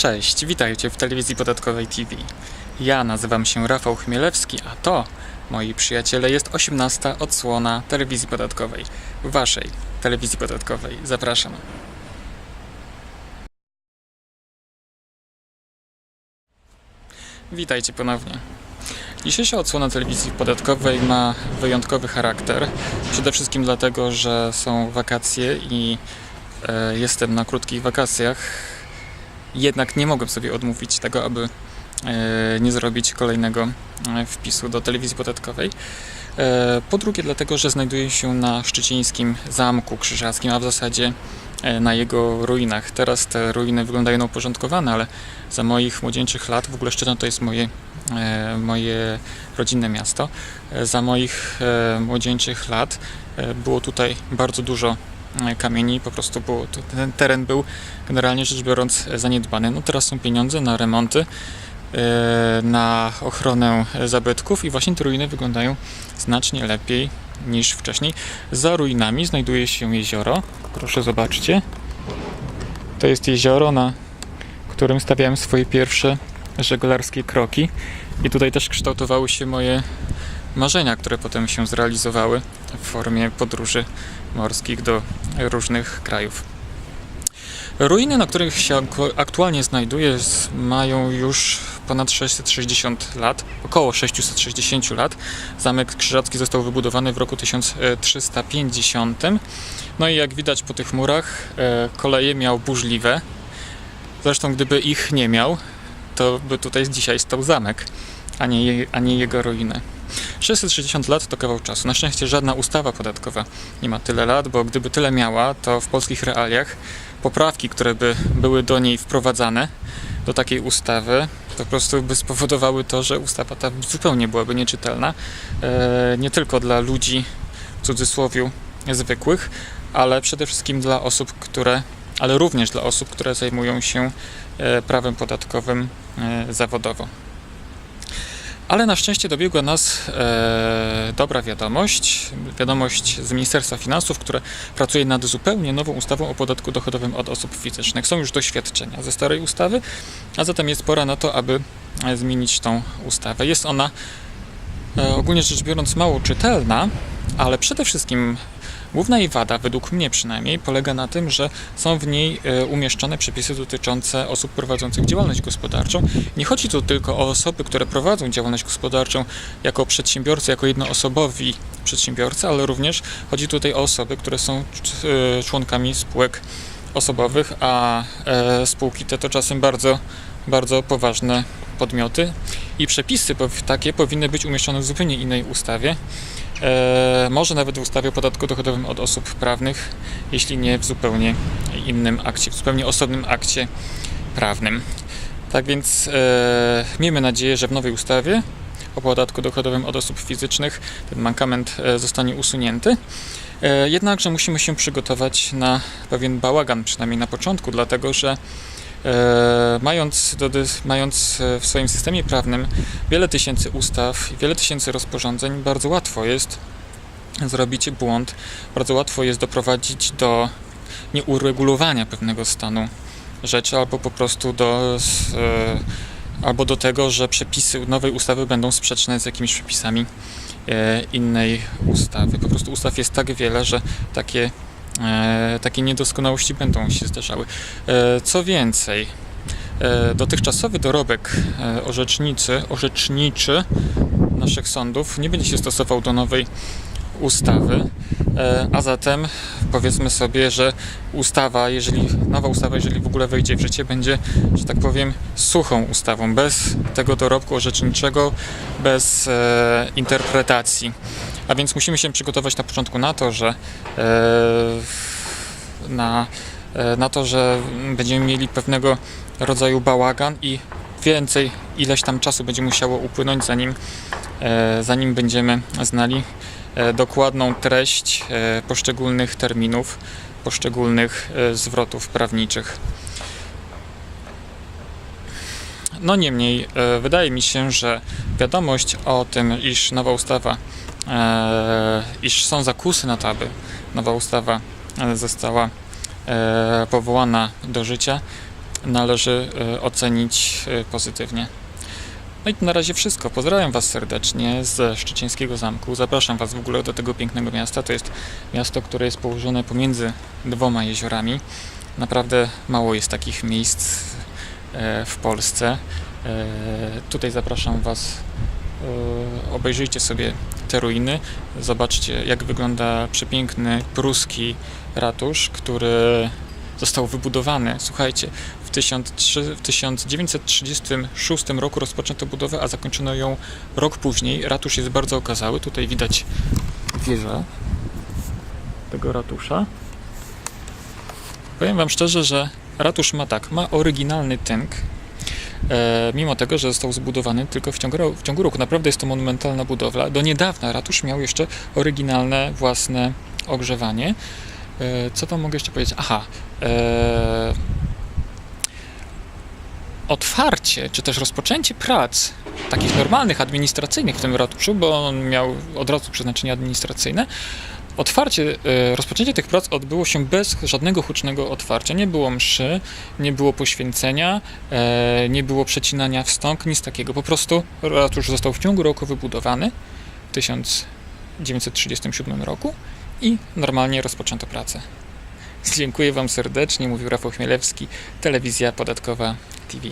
Cześć, witajcie w telewizji podatkowej TV. Ja nazywam się Rafał Chmielewski, a to, moi przyjaciele, jest 18 odsłona telewizji podatkowej. Waszej telewizji podatkowej. Zapraszam. Witajcie ponownie. Dzisiejsza odsłona telewizji podatkowej ma wyjątkowy charakter. Przede wszystkim dlatego, że są wakacje i e, jestem na krótkich wakacjach. Jednak nie mogłem sobie odmówić tego, aby e, nie zrobić kolejnego e, wpisu do telewizji podatkowej. E, Po drugie, dlatego, że znajduję się na szczycińskim Zamku Krzyżackim, a w zasadzie na jego ruinach. Teraz te ruiny wyglądają uporządkowane, ale za moich młodzieńczych lat, w ogóle Szczecin to jest moje, moje rodzinne miasto, za moich młodzieńczych lat było tutaj bardzo dużo kamieni, po prostu było, ten teren był generalnie rzecz biorąc e, zaniedbany. No teraz są pieniądze na remonty, e, na ochronę e, zabytków i właśnie te ruiny wyglądają znacznie lepiej niż wcześniej. Za ruinami znajduje się jezioro. Proszę zobaczcie. To jest jezioro, na którym stawiałem swoje pierwsze żeglarskie kroki. I tutaj też kształtowały się moje marzenia, które potem się zrealizowały w formie podróży morskich do różnych krajów. Ruiny, na których się ak- aktualnie znajduję, mają już ponad 660 lat, około 660 lat. Zamek Krzyżacki został wybudowany w roku 1350. No i jak widać po tych murach, e, koleje miał burzliwe. Zresztą gdyby ich nie miał, to by tutaj dzisiaj stał zamek, a nie, a nie jego ruiny. 660 lat to kawał czasu. Na szczęście żadna ustawa podatkowa nie ma tyle lat, bo gdyby tyle miała, to w polskich realiach poprawki, które by były do niej wprowadzane, do takiej ustawy, po prostu by spowodowały to, że ustawa ta zupełnie byłaby nieczytelna. E, nie tylko dla ludzi, w cudzysłowie, zwykłych, ale przede wszystkim dla osób, które, ale również dla osób, które zajmują się e, prawem podatkowym e, zawodowo. Ale na szczęście dobiegła nas e, dobra wiadomość, wiadomość z Ministerstwa Finansów, które pracuje nad zupełnie nową ustawą o podatku dochodowym od osób fizycznych. Są już doświadczenia ze starej ustawy, a zatem jest pora na to, aby e, zmienić tą ustawę. Jest ona e, ogólnie rzecz biorąc mało czytelna, ale przede wszystkim główna jej wada, według mnie przynajmniej, polega na tym, że są w niej e, umieszczone przepisy dotyczące osób prowadzących działalność gospodarczą. Nie chodzi tu tylko o osoby, które prowadzą działalność gospodarczą jako przedsiębiorcy, jako jednoosobowi przedsiębiorcy, ale również chodzi tutaj o osoby, które są e, członkami spółek osobowych, a e, spółki te to czasem bardzo, bardzo poważne podmioty i przepisy takie powinny być umieszczone w zupełnie innej ustawie. E, może nawet w ustawie o podatku dochodowym od osób prawnych, jeśli nie w zupełnie innym akcie, w zupełnie osobnym akcie prawnym. Tak więc e, miejmy nadzieję, że w nowej ustawie o podatku dochodowym od osób fizycznych ten mankament e, zostanie usunięty. E, jednakże musimy się przygotować na pewien bałagan, przynajmniej na początku, dlatego że mając, do, dys- mając e, w swoim systemie prawnym wiele tysięcy ustaw i wiele tysięcy rozporządzeń, bardzo łatwo jest zrobić błąd, bardzo łatwo jest doprowadzić do nieuregulowania pewnego stanu rzeczy albo po prostu do, e, albo do tego, że przepisy nowej ustawy będą sprzeczne z jakimiś przepisami e, innej ustawy. Po prostu ustaw jest tak wiele, że takie, e, takie niedoskonałości będą się zdarzały. E, Co więcej, e, dotychczasowy dorobek e, orzecznicy, orzeczniczy naszych sądów nie będzie się stosował do nowej ustawy, e, a zatem powiedzmy sobie, że ustawa, jeżeli nowa ustawa, jeżeli w ogóle wejdzie w życie, będzie, że tak powiem, suchą ustawą, bez tego dorobku orzeczniczego, bez e, interpretacji. A więc musimy się przygotować na początku na to, że e, na, e, na to, że będziemy mieli pewnego rodzaju bałagan i więcej, ileś tam czasu będzie musiało upłynąć, zanim, e, zanim będziemy znali dokładną treść poszczególnych terminów, poszczególnych zwrotów prawniczych. No niemniej, wydaje mi się, że wiadomość o tym, iż nowa ustawa, iż są zakusy na to, aby nowa ustawa e, została e, powołana do życia, należy e, ocenić e, pozytywnie. No i to na razie wszystko. Pozdrawiam Was serdecznie ze Szczecińskiego Zamku. Zapraszam Was w ogóle do tego pięknego miasta. To jest miasto, które jest położone pomiędzy dwoma jeziorami. Naprawdę mało jest takich miejsc e, w Polsce. E, Tutaj zapraszam Was. e, Obejrzyjcie sobie te ruiny. Zobaczcie, jak wygląda przepiękny pruski ratusz, który został wybudowany. Słuchajcie, w, 1300 w 1936 roku rozpoczęto budowę, a zakończono ją rok później. Ratusz jest bardzo okazały. Tutaj widać wieżę tego ratusza. Powiem Wam szczerze, że ratusz ma tak, ma oryginalny tynk, mimo tego, że został zbudowany tylko w ciągu, w ciągu roku. Naprawdę jest to monumentalna budowla. Do niedawna ratusz miał jeszcze oryginalne własne ogrzewanie. E, co Wam mogę jeszcze powiedzieć? Aha, e, otwarcie, czy też rozpoczęcie prac takich normalnych, administracyjnych w tym ratuszu, bo on miał od razu przeznaczenie administracyjne, Otwarcie, e, rozpoczęcie tych prac odbyło się bez żadnego hucznego otwarcia. Nie było mszy, nie było poświęcenia, e, nie było przecinania wstąg, nic takiego. Po prostu ratusz został w ciągu roku wybudowany w 1937 roku i normalnie rozpoczęto pracę. Dziękuję Wam serdecznie, mówił Rafał Chmielewski, Telewizja Podatkowa TV.